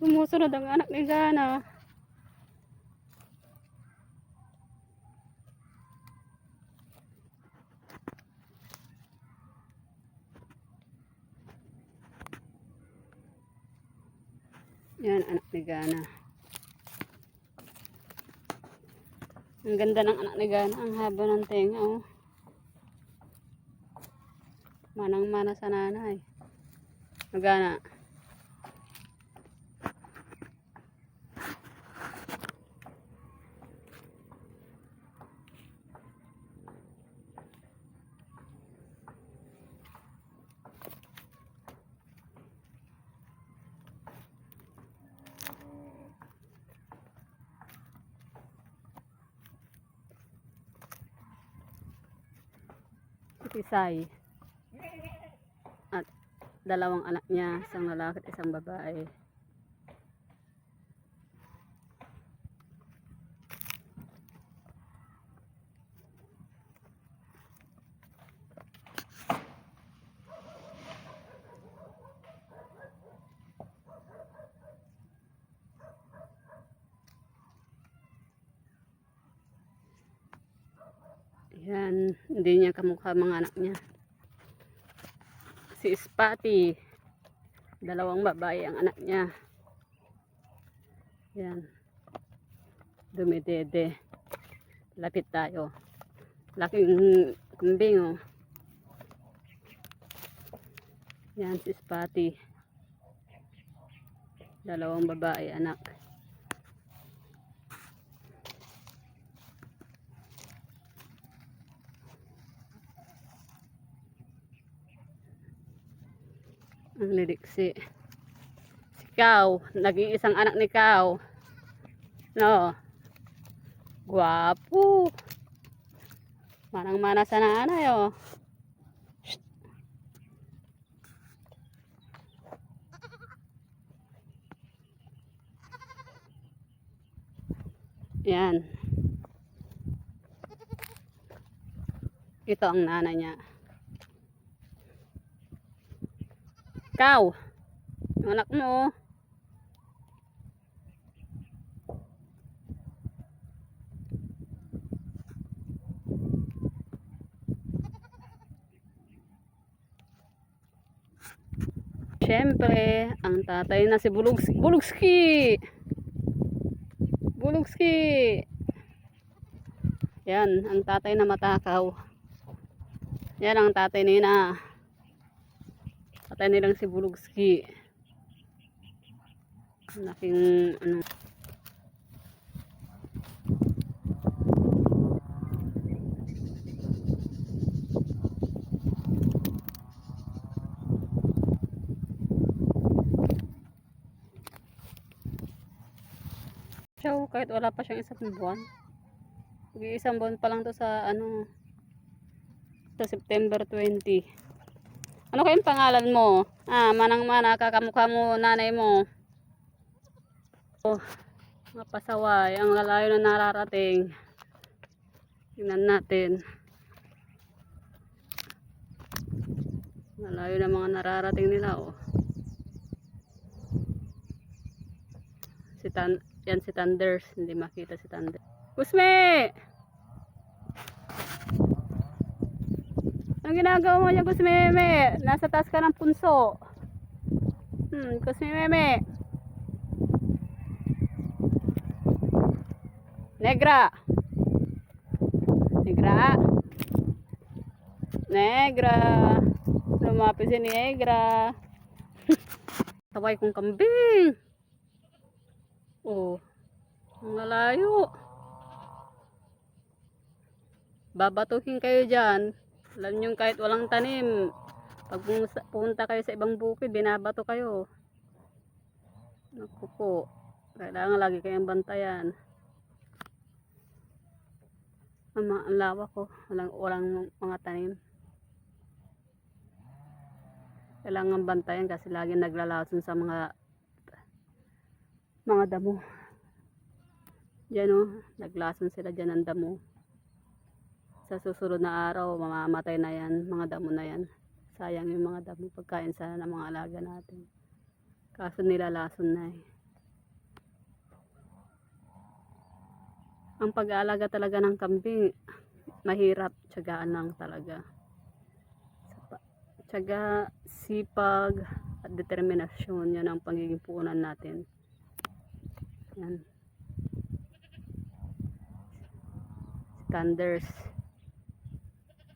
Sumusunod ang anak ni Gana. Yan, anak ni Gana. Ang ganda ng anak ni Gana. Ang haba ng tenga, oh. Manang-mana sa nanay. Magana. Si Tisay. At dalawang anak niya, isang lalaki at isang babae. Yan, hindi niya kamukha mga anak niya. Si Spotty, dalawang babae ang anak niya. Yan. Dumidede. Lapit tayo. Laking kumbing oh. Yan si Spotty. Dalawang babae anak. Ang liliksi. Si Kao, naging isang anak ni Kao. No. Guwapo. Manang-mana sa nanay, oh. Yan. Ito ang nanay niya. Ikaw, yung anak mo. Siyempre, ang tatay na si Bulugski. Bulugski! Bulugski! Yan, ang tatay na matakaw. Yan ang tatay nina. Patay nilang si Bulugski. Laking ano. Siya, kahit wala pa siyang isang buwan. Mag-iisang buwan pa lang to sa ano sa September 20. Ano kayong pangalan mo? Ah, manang-mana, kakamukha mo nanay mo. Oh, mapasaway. Ang lalayo na nararating. Tingnan natin. Malayo na mga nararating nila, oh. Si Tan, yan si Thunders. Hindi makita si Thunder. Kusme! Ang ginagawa mo niya, Kusmeme? Nasa taas ka ng punso. Hmm, Kusmeme. Negra. Negra. Negra. Lumapit si Negra. Taway kong kambing. Oh. Ang lalayo. Babatuhin kayo dyan. Alam nyo kahit walang tanim. Pag pumunta- kayo sa ibang bukid, binabato kayo. Naku po. Kailangan lagi kayong bantayan. Ang, ang lawa ko. Walang, walang mga tanim. Kailangan bantayan kasi lagi naglalason sa mga mga damo. Diyan o, naglason sila dyan ng damo sa susunod na araw mamamatay na yan mga damo na yan. Sayang yung mga damo pagkain sana ng mga alaga natin. Kaso nilalason na eh. Ang pag-aalaga talaga ng kambing mahirap tiyagaan lang talaga. Tiyaga, sipag at determinasyon yan ang pagiging puunan natin. Yan. Thunders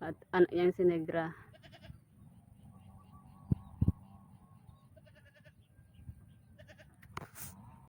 at an, yan si Negra.